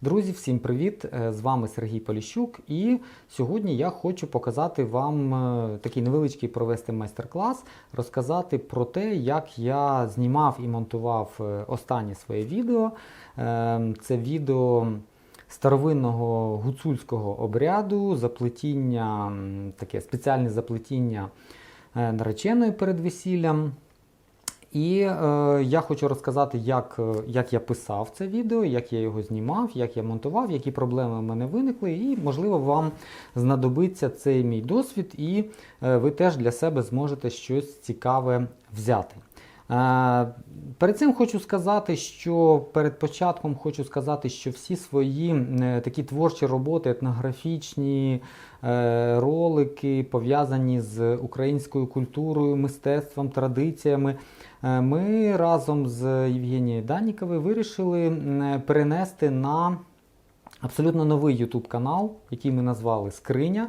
Друзі, всім привіт! Е, З вами Сергій Поліщук, і сьогодні я хочу показати вам е, такий невеличкий провести майстер-клас, розказати про те, як я знімав і монтував е, останнє своє відео. Це відео старовинного гуцульського обряду, заплетіння, таке спеціальне заплетіння нареченої перед весіллям. І е, я хочу розказати, як, е, як я писав це відео, як я його знімав, як я монтував, які проблеми в мене виникли, і, можливо, вам знадобиться цей мій досвід, і е, ви теж для себе зможете щось цікаве взяти. Е, Перед цим хочу сказати, що перед початком хочу сказати, що всі свої е, такі творчі роботи, етнографічні е, ролики, пов'язані з українською культурою, мистецтвом, традиціями, ми разом з Євгенією Даніковою вирішили перенести на абсолютно новий YouTube канал, який ми назвали Скриня.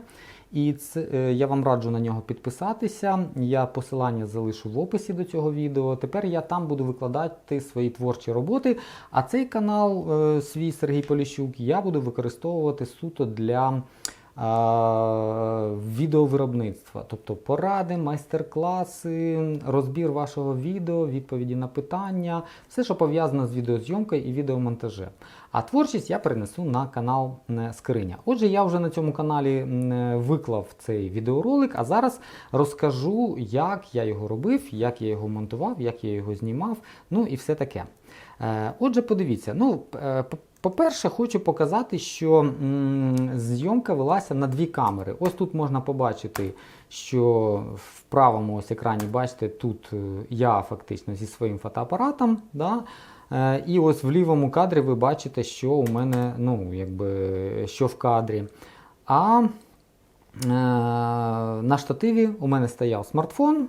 І це, е, я вам раджу на нього підписатися. Я посилання залишу в описі до цього відео. Тепер я там буду викладати свої творчі роботи. А цей канал, е, свій Сергій Поліщук, я буду використовувати суто для відеовиробництва, тобто поради, майстер-класи, розбір вашого відео, відповіді на питання, все, що пов'язано з відеозйомкою і відеомонтажем. А творчість я перенесу на канал е, Скриня. Отже, я вже на цьому каналі е, виклав цей відеоролик, а зараз розкажу, як я його робив, як я його монтував, як я його знімав, ну і все таке. Е, Отже, подивіться, ну, е, по- по-перше, хочу показати, що зйомка велася на дві камери. Ось тут можна побачити, що в правому ось екрані, бачите, тут е, я фактично зі своїм фотоапаратом. Да? І ось в лівому кадрі ви бачите, що у мене, ну, якби, що в кадрі. А на штативі у мене стояв смартфон,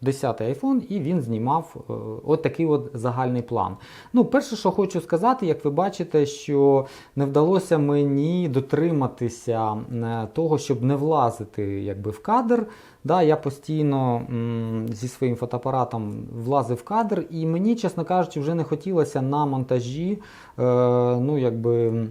10 iPhone, і він знімав е, от такий от загальний план. Ну, перше, що хочу сказати, як ви бачите, що не вдалося мені дотриматися е, того, щоб не влазити якби, в кадр. Да, я постійно м, зі своїм фотоапаратом влазив в кадр, і мені, чесно кажучи, вже не хотілося на монтажі е, ну, якби,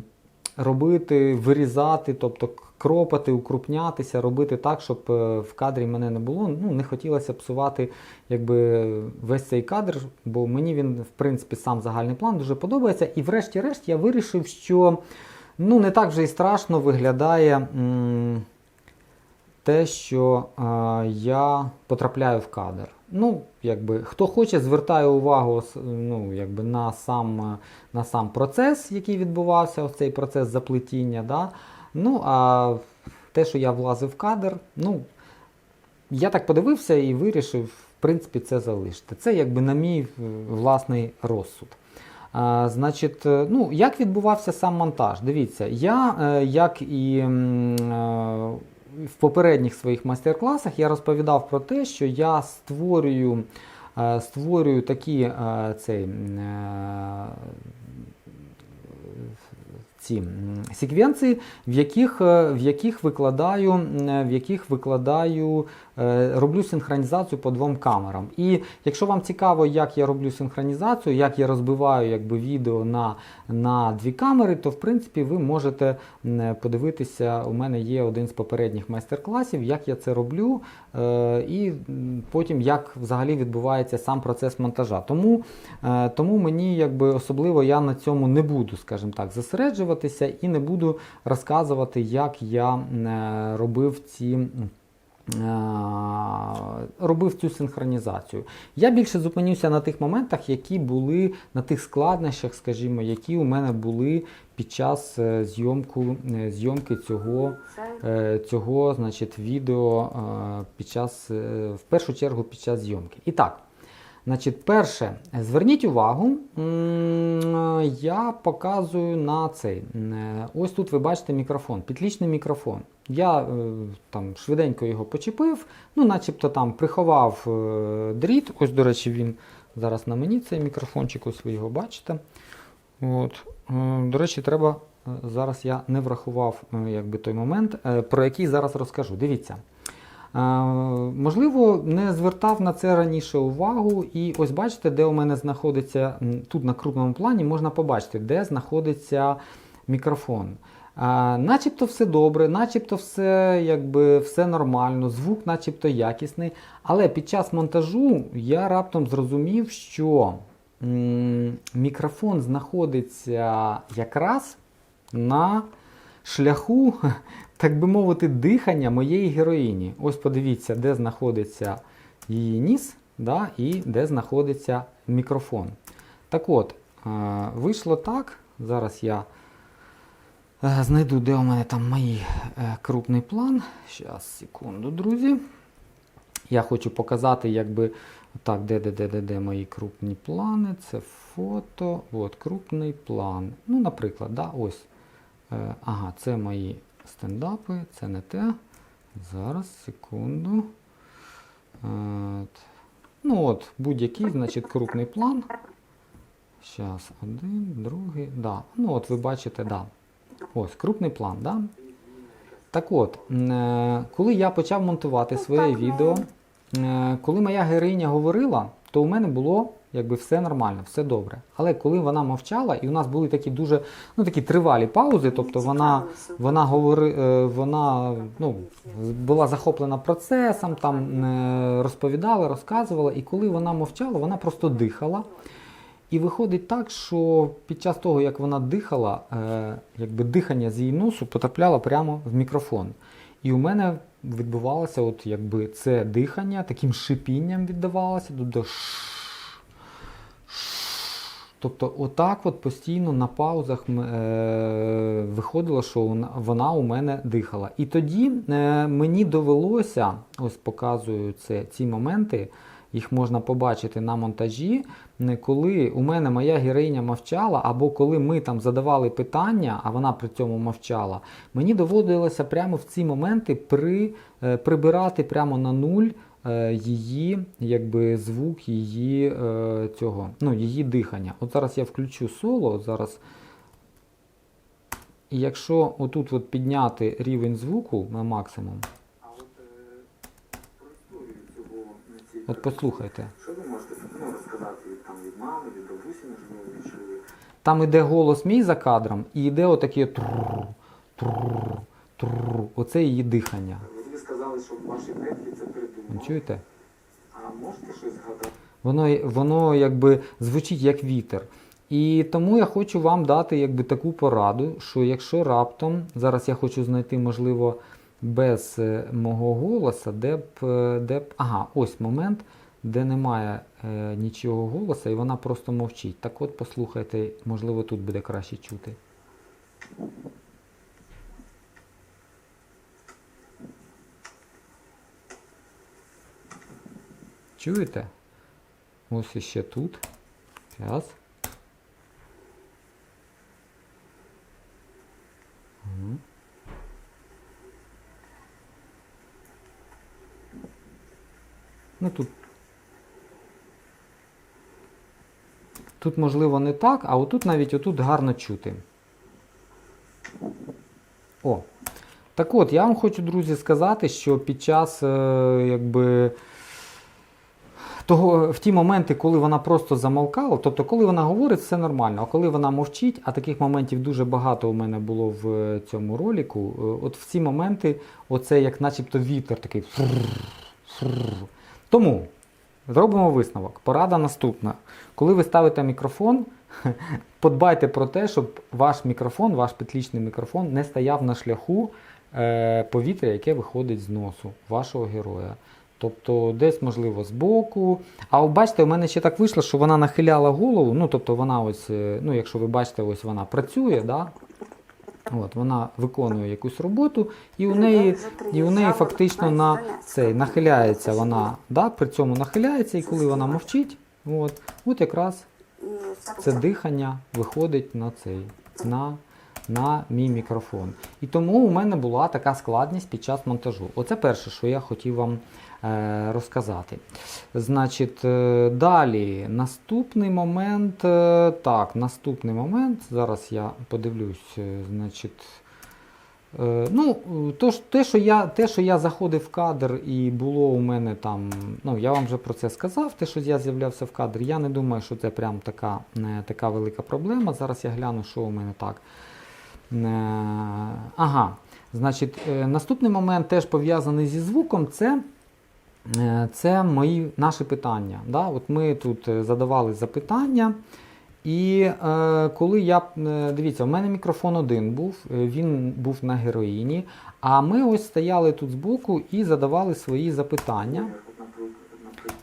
робити, вирізати, тобто кропати, укрупнятися, робити так, щоб е, в кадрі мене не було. Ну, не хотілося псувати якби, весь цей кадр, бо мені він, в принципі, сам загальний план дуже подобається. І врешті-решт я вирішив, що ну, не так вже і страшно виглядає. м, те, що е, я потрапляю в кадр. Ну, якби, хто хоче, звертає увагу ну, якби, на, сам, на сам процес, який відбувався, цей процес заплетіння. Да? Ну, а те, що я влазив в кадр, ну, я так подивився і вирішив, в принципі, це залишити. Це якби на мій власний розсуд. А, значить, е, ну, як відбувався сам монтаж? Дивіться, я, е, як і е, в попередніх своїх майстер-класах, я розповідав про те, що я створюю, створюю такі цей, ці секвенції, в яких, е, в яких викладаю, м, в яких викладаю, е, роблю синхронізацію по двом камерам. І якщо вам цікаво, як я роблю синхронізацію, як я розбиваю якби, відео на, на дві камери, то в принципі ви можете подивитися. У мене є один з попередніх майстер-класів, як я це роблю, е, і потім як взагалі відбувається сам процес монтажа. Тому, е, тому мені якби особливо я на цьому не буду, скажімо так, зосереджуватися і не буду розказувати, як я е, робив ці. Е, Робив цю синхронізацію. Я більше зупинюся на тих моментах, які були на тих складнощах, скажімо, які у мене були під час е, зйомку, е, зйомки цього, цього значить, відео під час, в першу чергу під час зйомки. І так, Значить, перше, зверніть увагу, я показую на цей. Ось тут ви бачите мікрофон, підлічний мікрофон. Я е, там швиденько його почепив, ну, начебто там приховав е, дріт. Ось, до речі, він зараз на мені цей мікрофончик, ось ви його бачите. От. Е, До речі, треба. Зараз я не врахував якби, той момент, про який зараз розкажу. Дивіться. Можливо, не звертав на це раніше увагу. І ось бачите, де у мене знаходиться тут на крупному плані, можна побачити, де знаходиться мікрофон. Начебто все добре, начебто все, якби, все нормально, звук начебто якісний. Але під час монтажу я раптом зрозумів, що мікрофон знаходиться якраз на шляху, так би мовити, дихання моєї героїні. Ось подивіться, де знаходиться її ніс да, і де знаходиться мікрофон. Так от, е, вийшло так. Зараз я е, знайду, де у мене там мій е, крупний план. Зараз, секунду, друзі. Я хочу показати, якби. Так, де, де, де, де, де мої крупні плани? Це фото. От, крупний план. Ну, наприклад, да, ось. Ага, це мої стендапи, це не те. Зараз, секунду. Е, т- ну от, будь-який, значить, крупний план. Зараз, один, другий, да. Ну от ви бачите, да. Ось, крупний план, да. Так от, е, коли я почав монтувати своє відео, е, коли моя героїня говорила, то у мене було якби все нормально, все добре. Але коли вона мовчала, і у нас були такі дуже ну, такі тривалі паузи, тобто вона, вона, говори, е, вона ну, була захоплена процесом, там е, розповідала, розказувала, і коли вона мовчала, вона просто дихала. І виходить так, що під час того, як вона дихала, е, якби дихання з її носу потрапляло прямо в мікрофон. І у мене відбувалося, от якби це дихання таким шипінням віддавалося. Ш- тобто отак от постійно на паузах е, виходило, що вона- у мене дихала. І тоді е, мені довелося, ось показую це, ці моменти, їх можна побачити на монтажі, не коли у мене моя героїня мовчала, або коли ми там задавали питання, а вона при цьому мовчала, мені доводилося прямо в ці моменти при, е, прибирати прямо на нуль е, її якби, звук, її е, цього, ну, її дихання. От зараз я включу соло, от зараз. І якщо отут от підняти рівень звуку на максимум, от е, послухайте. Що ви можете ну, розказати там, від мами, від бабусі, можливо, Там іде голос мій за кадром, і йде отаке трррр, трррр, трррр. Оце її дихання. ви сказали, що ваші предки це Чуєте? Воно, воно якби звучить як вітер. І тому я хочу вам дати якби таку пораду, що якщо раптом, зараз я хочу знайти, можливо, без е, мого голоса, де б, е, де б. Ага, ось момент, де немає е, нічого голоса, і вона просто мовчить. Так от послухайте, можливо, тут буде краще чути. Чуєте? Ось іще тут. Мгм. Ну тут. Тут можливо не так, а отут навіть отут гарно чути. О. Так от, я вам хочу, друзі, сказати, що під час, е, якби того, в ті моменти, коли вона просто замовкала, тобто коли вона говорить, все нормально, а коли вона мовчить, а таких моментів дуже багато у мене було в цьому роліку, е, от в ці моменти, оце як начебто вітер такий. Тому зробимо висновок. Порада наступна. Коли ви ставите мікрофон, подбайте про те, щоб ваш мікрофон, ваш петлічний мікрофон не стояв на шляху повітря, яке виходить з носу вашого героя. Тобто десь, можливо, збоку. А от бачите, у мене ще так вийшло, що вона нахиляла голову. Ну, тобто вона ось, е, ну, якщо ви бачите, ось вона працює, да? От, вона виконує якусь роботу, і у неї, і у неї фактично на цей нахиляється вона, да? при цьому нахиляється, і коли вона мовчить, от, от якраз це дихання виходить на цей, на, на мій мікрофон. І тому у мене була така складність під час монтажу. Оце перше, що я хотів вам розказати. Значить, е, далі, наступний момент. е, так, наступний момент. Зараз я подивлюсь, е, значить. Е, Ну, е, то те, що я, те, що я заходив в кадр і було у мене там, ну я вам вже про це сказав, те, що я з'являвся в кадрі, я не думаю, що це прям така, е, така велика проблема. Зараз я гляну, що у мене так. Ага. Значить, е, наступний момент теж пов'язаний зі звуком. Це, е, це мої наші питання. Да? От ми тут е, задавали запитання. І е, коли я е, дивіться, у мене мікрофон один був, е, він був на героїні. А ми ось стояли тут збоку і задавали свої запитання.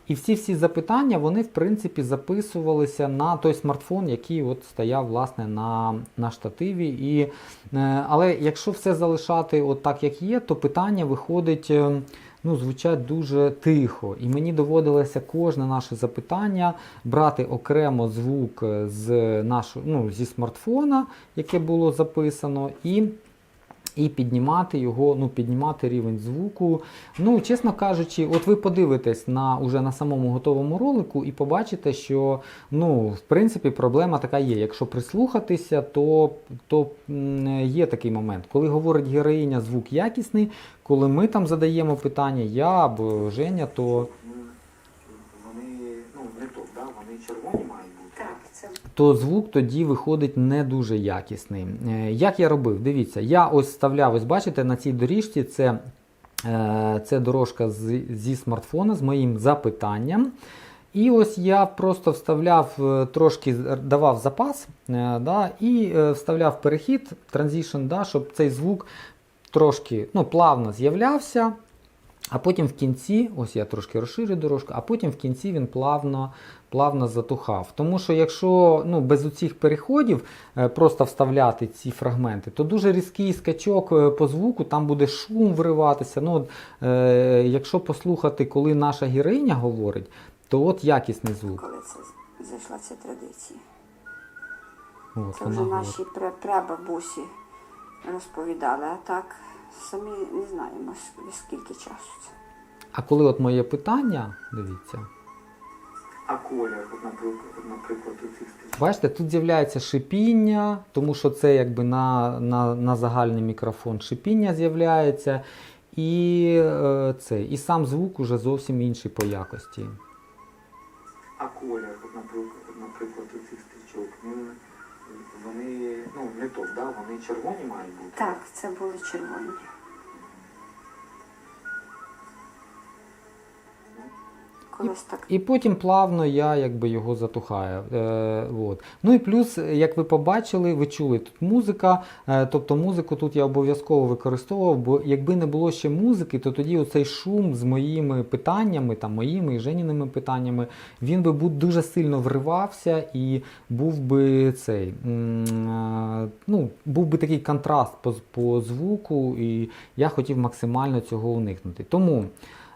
І всі всі запитання вони в принципі записувалися на той смартфон, який от стояв власне на, на штативі. І, е, але якщо все залишати от так, як є, то питання виходить. Ну, звучать дуже тихо, і мені доводилося кожне наше запитання брати окремо звук з нашого, ну, зі смартфона, яке було записано, і і піднімати його, ну, піднімати рівень звуку. Ну, чесно кажучи, от ви подивитесь на уже на самому готовому ролику і побачите, що ну, в принципі проблема така є. Якщо прислухатися, то, то є такий момент. Коли говорить героїня, звук якісний, коли ми там задаємо питання, я або Женя, то. ну, вони ну, не топ, да? вони червоні мають бути. Так, це то звук тоді виходить не дуже якісний. Е, Як я робив? Дивіться, я ось вставляв, ось бачите, на цій доріжці це, е, це дорожка з, зі смартфона з моїм запитанням. І ось я просто вставляв е, трошки давав запас да, і вставляв перехід, транзішн, да, щоб цей звук трошки ну, плавно з'являвся. А потім в кінці, ось я трошки розширю дорожку, а потім в кінці він плавно, плавно затухав. Тому що якщо ну, без оцих переходів е, просто вставляти ці фрагменти, то дуже різкий скачок е, по звуку, там буде шум вириватися. Ну, от, е, якщо послухати, коли наша героїня говорить, то от якісний звук. коли це зайшла ця традиція. От, Це вже наші пра- прабабусі розповідали, а так самі не знаємо скільки часу це. А коли от моє питання, дивіться. А колір, от, наприклад, наприклад, у цих стрічок. Бачите, тут з'являється шипіння, тому що це якби на, на, на загальний мікрофон шипіння з'являється. І, е, це, і сам звук уже зовсім інший по якості. А колір, от, наприклад, от, наприклад, у цих стрічок, ну, вони ну, не топ, да? вони червоні мають бути. Так, це були червоні. Колись так. І потім плавно я якби його затухаю. Е, от. Ну і плюс, як ви побачили, ви чули тут музика. Е, тобто музику тут я обов'язково використовував, бо якби не було ще музики, то тоді оцей шум з моїми питаннями, там моїми і Женіними питаннями, він би був дуже сильно вривався і був би цей. е, Ну, був би такий контраст по, по звуку, і я хотів максимально цього уникнути. Тому.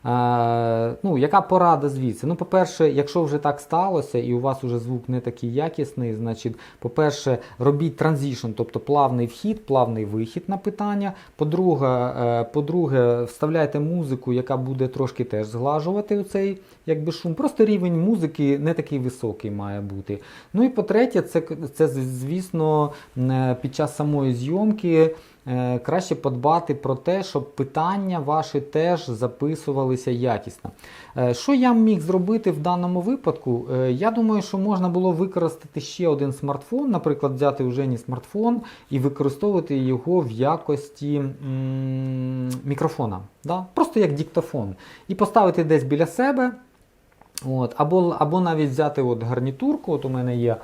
Е, ну, яка порада звідси? Ну, по-перше, якщо вже так сталося і у вас вже звук не такий якісний, значить, по-перше, робіть транзішн, тобто плавний вхід, плавний вихід на питання. По-друге, е, по-друге, вставляйте музику, яка буде трошки теж зглажувати цей якби шум. Просто рівень музики не такий високий має бути. Ну і по-третє, це, це звісно, е, під час самої зйомки. Е, краще подбати про те, щоб питання ваші теж записувалися якісно. Е, Що я міг зробити в даному випадку? Е, Я думаю, що можна було використати ще один смартфон, наприклад, взяти у Жені смартфон і використовувати його в якості мікрофона. Да? Просто як диктофон. І поставити десь біля себе. От, або, або навіть взяти от гарнітурку. От у мене є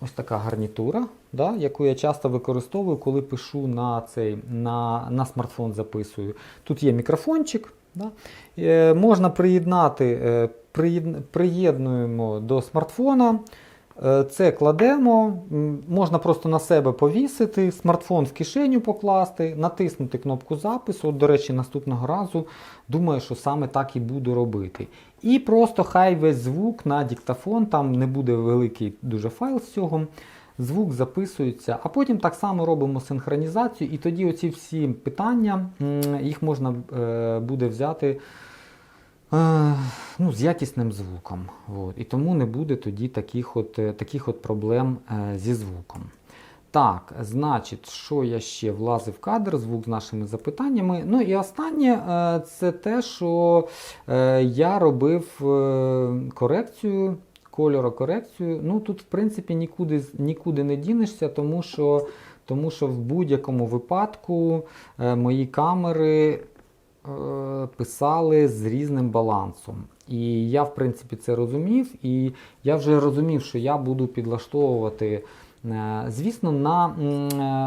ось така гарнітура, да, яку я часто використовую, коли пишу на цей на, на смартфон записую. Тут є мікрофончик. Да. Е, можна приєднати, е, приєд- приєднуємо до смартфона. Е, Це кладемо, можна просто на себе повісити, смартфон в кишеню покласти, натиснути кнопку запису. От, до речі, наступного разу думаю, що саме так і буду робити. І просто хай весь звук на диктофон, там не буде великий дуже файл з цього. Звук записується, а потім так само робимо синхронізацію, і тоді оці всі питання, їх можна е, буде взяти е, ну, з якісним звуком. От. І тому не буде тоді таких от, е, таких от проблем зі звуком. Так, значить, що я ще влазив в кадр, звук з нашими запитаннями. Ну і останнє це те, що я робив корекцію, кольорокорекцію. Ну тут, в принципі, нікуди, нікуди не дінешся, тому що тому що в будь-якому випадку е, мої камери е, писали з різним балансом. І я, в принципі, це розумів, і я вже розумів, що я буду підлаштовувати. е, Звісно, на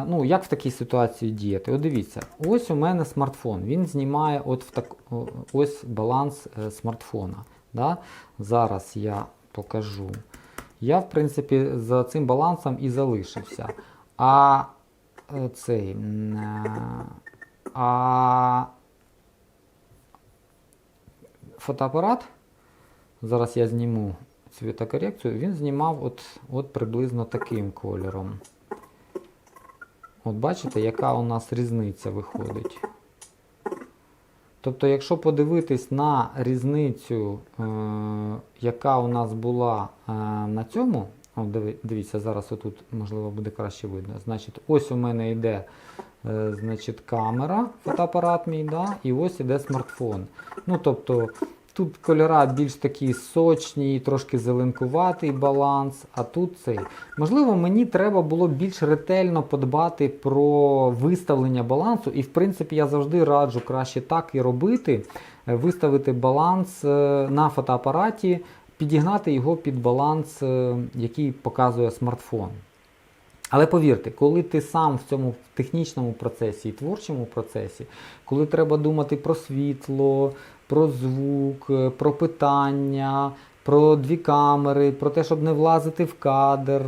ну як в такій ситуації діяти? От дивіться, ось у мене смартфон. Він знімає от в так, ось баланс смартфона. Да? Зараз я покажу. Я, в принципі, за цим балансом і залишився. А е, цей. е, А фотоапарат. Зараз я зніму цвітокорекцію. Він знімав от, от приблизно таким кольором. От бачите, яка у нас різниця виходить. Тобто, якщо подивитись на різницю, е, яка у нас була е, на цьому, от дивіться, зараз отут можливо буде краще видно. Значить, ось у мене йде е, значить, камера, фотоапарат мій, да, і ось іде смартфон. Ну, тобто, тут кольора більш такі сочні, трошки зеленкуватий баланс, а тут цей. Можливо, мені треба було більш ретельно подбати про виставлення балансу, і в принципі я завжди раджу краще так і робити, е, виставити баланс е, на фотоапараті, підігнати його під баланс, е, який показує смартфон. Але повірте, коли ти сам в цьому технічному процесі і творчому процесі, коли треба думати про світло, про звук, е, про питання, про дві камери, про те, щоб не влазити в кадр,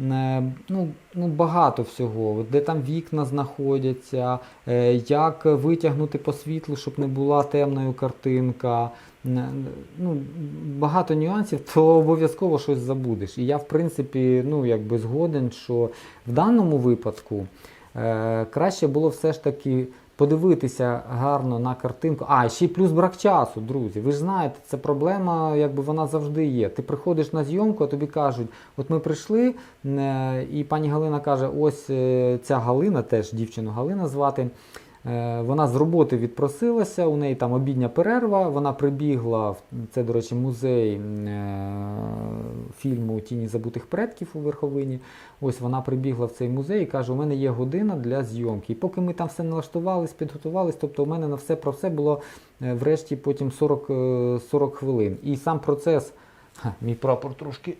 е, ну, ну багато всього, де там вікна знаходяться, е, як витягнути по світлу, щоб не була темною картинка. Ну, багато нюансів, то обов'язково щось забудеш. І я, в принципі, ну, якби згоден, що в даному випадку е, краще було все ж таки подивитися гарно на картинку. А, ще й плюс брак часу, друзі. Ви ж знаєте, це проблема, якби вона завжди є. Ти приходиш на зйомку, а тобі кажуть, от ми прийшли, е, і пані Галина каже: ось е, ця Галина, теж дівчину Галина звати. Е, Вона з роботи відпросилася, у неї там обідня перерва. Вона прибігла в це, до речі, музей е, фільму Тіні забутих предків у Верховині. Ось вона прибігла в цей музей і каже: у мене є година для зйомки. І поки ми там все налаштувались, підготувались, тобто у мене на все про все було е, врешті потім 40, е, 40 хвилин. І сам процес, Ха, мій прапор трошки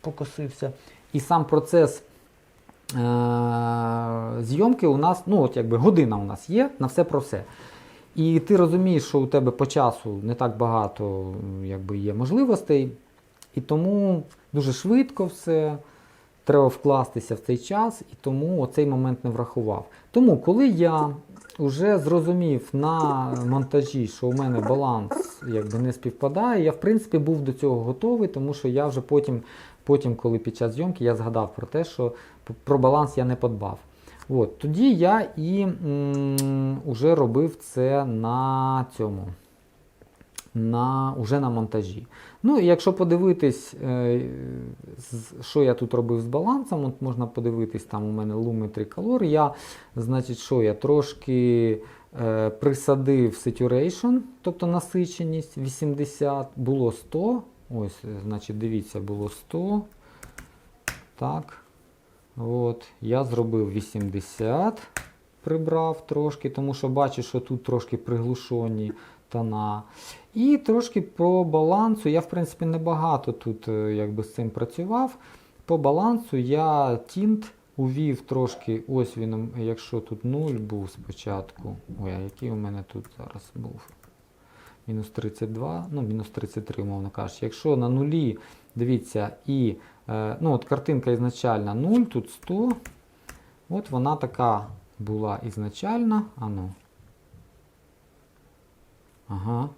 покосився. І сам процес зйомки у нас, ну от якби година у нас є на все про все. І ти розумієш, що у тебе по часу не так багато якби, є можливостей, і тому дуже швидко все. Треба вкластися в цей час, і тому оцей момент не врахував. Тому, коли я вже зрозумів на монтажі, що у мене баланс якби не співпадає, я в принципі був до цього готовий, тому що я вже потім, потім коли під час зйомки я згадав про те, що про баланс я не подбав. От, тоді я і м, уже робив це на цьому. На, уже на монтажі. Ну, якщо подивитись, е, що я тут робив з балансом, от можна подивитись, там у мене триколор. Я, значить, що я трошки е, присадив saturation, тобто насиченість 80, було 100. Ось, значить, дивіться, було 100. Так. От, я зробив 80, прибрав трошки, тому що бачу, що тут трошки приглушені тона. І трошки по балансу, я в принципі небагато тут е, якби, з цим працював. По балансу я тінт увів трошки, ось він, якщо тут 0 був спочатку. Ой, а який у мене тут зараз був? Мінус 32, ну, мінус 33, умовно кажучи. Якщо на нулі, дивіться, і е, ну, от картинка ізначальна 0, тут 100. От вона така була ізначальна. А ну. Ага.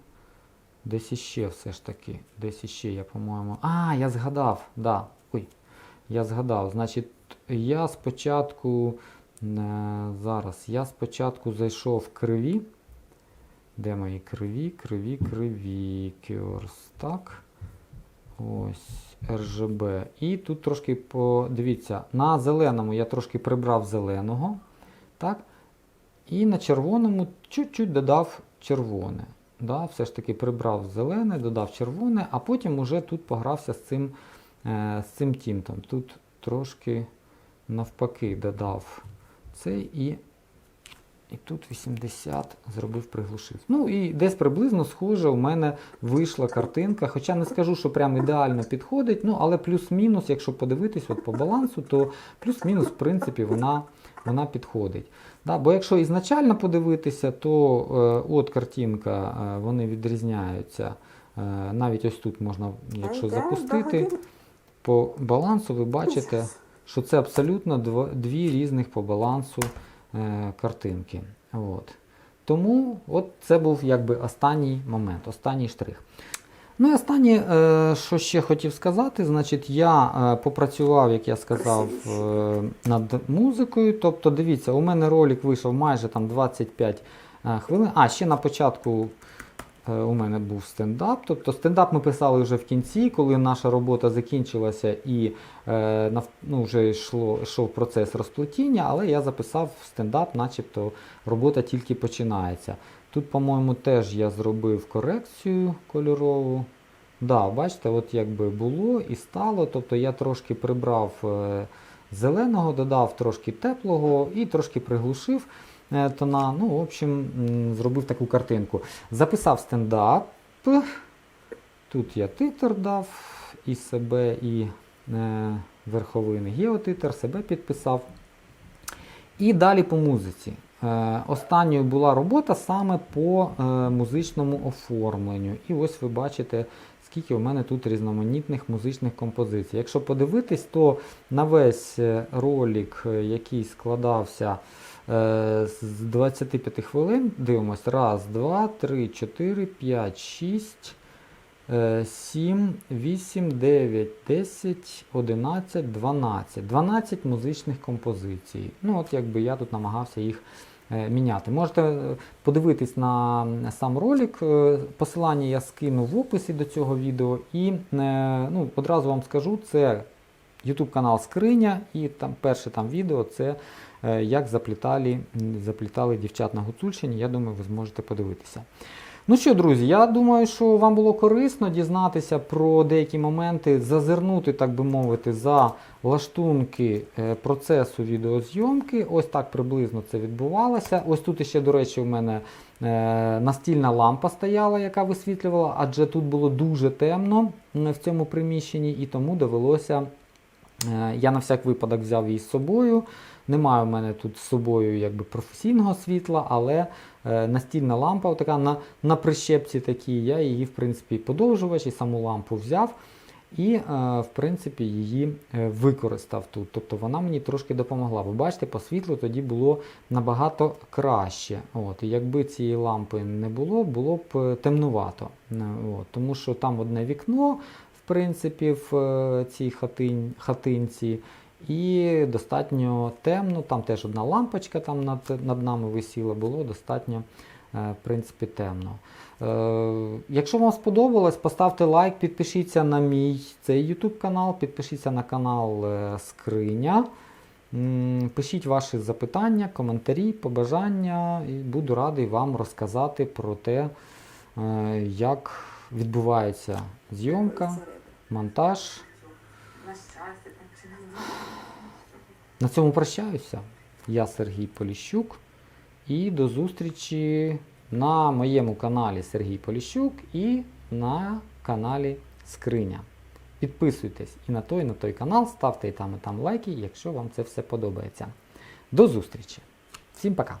Десь іще все ж таки. Десь іще я, по-моєму. А, я згадав. Да. Ой, я згадав. Значить, я спочатку. е, Зараз я спочатку зайшов в криві. Де мої криві, криві, криві. Curves. Так. Ось RGB. І тут трошки по. Дивіться, на зеленому я трошки прибрав зеленого. Так. І на червоному чуть-чуть додав червоне. Да, все ж таки прибрав зелене, додав червоне, а потім уже тут погрався з цим, е, з цим тінтом. Тут трошки навпаки додав цей і, і тут 80 зробив приглушив. Ну і десь приблизно схоже у мене вийшла картинка. Хоча не скажу, що прям ідеально підходить, ну але плюс-мінус, якщо подивитись от по балансу, то плюс-мінус, в принципі, вона, вона підходить. Да, бо якщо ізначально подивитися, то е, от картинка, е, вони відрізняються. Е, навіть ось тут можна, якщо запустити, по балансу ви бачите, що це абсолютно дво- дві різних по балансу картинки. От. Тому от це був якби останній момент, останній штрих. Ну і останнє, е, що ще хотів сказати, значить, я е, попрацював, як я сказав, е, над музикою. Тобто, дивіться, у мене ролик вийшов майже там 25 е, хвилин. А, ще на початку е, у мене був стендап. Тобто стендап ми писали вже в кінці, коли наша робота закінчилася і е, ну, вже йшло, йшов процес розплетіння, але я записав стендап, начебто робота тільки починається. Тут, по-моєму, теж я зробив корекцію кольорову. Да, бачите, от якби було і стало. Тобто я трошки прибрав е, зеленого, додав трошки теплого і трошки приглушив е, тона. Ну, в общем, зробив таку картинку. Записав стендап. Тут я титр дав і себе, і е, верховини геотитр, себе підписав. І далі по музиці. Е, останньою була робота саме по е, музичному оформленню. І ось ви бачите, скільки у мене тут різноманітних музичних композицій. Якщо подивитись, то на весь е, ролик, е, який складався е, з 25 хвилин, дивимось, раз, два, три, чотири, п'ять, шість. 7, 8, 9, 10, 11, 12. 12 музичних композицій. Ну, от якби я тут намагався їх е, міняти. Можете е, подивитись на сам ролик. е, Посилання я скину в описі до цього відео. І е, ну, одразу вам скажу, це YouTube канал Скриня, і там перше там відео це е, як заплітали, заплітали дівчат на Гуцульщині. Я думаю, ви зможете подивитися. Ну що, друзі, я думаю, що вам було корисно дізнатися про деякі моменти, зазирнути, так би мовити, за лаштунки е, процесу відеозйомки. Ось так приблизно це відбувалося. Ось тут ще, до речі, у мене е, настільна лампа стояла, яка висвітлювала, адже тут було дуже темно в цьому приміщенні, і тому довелося. Е, Я на всяк випадок взяв її з собою. Немає у мене тут з собою якби професійного світла, але е, настільна лампа, така на, на прищепці такій, я її, в принципі, подовжувач і саму лампу взяв. І, е, в принципі, її е, використав тут. Тобто вона мені трошки допомогла. Ви бачите, по світлу тоді було набагато краще. От, і якби цієї лампи не було, було б темнувато. От, тому що там одне вікно, в принципі, в цій хатин, хатинці. І достатньо темно, там теж одна лампочка там над, над нами висіла, було достатньо е, в принципі, темно. Е, Якщо вам сподобалось, поставте лайк, підпишіться на мій цей YouTube канал, підпишіться на канал е, Скриня. Пишіть ваші запитання, коментарі, побажання, і буду радий вам розказати про те, як відбувається зйомка, монтаж. На цьому прощаюся. Я Сергій Поліщук. І до зустрічі на моєму каналі Сергій Поліщук і на каналі Скриня. Підписуйтесь і на той, і на той канал, ставте і там, і там лайки, якщо вам це все подобається. До зустрічі! Всім пока!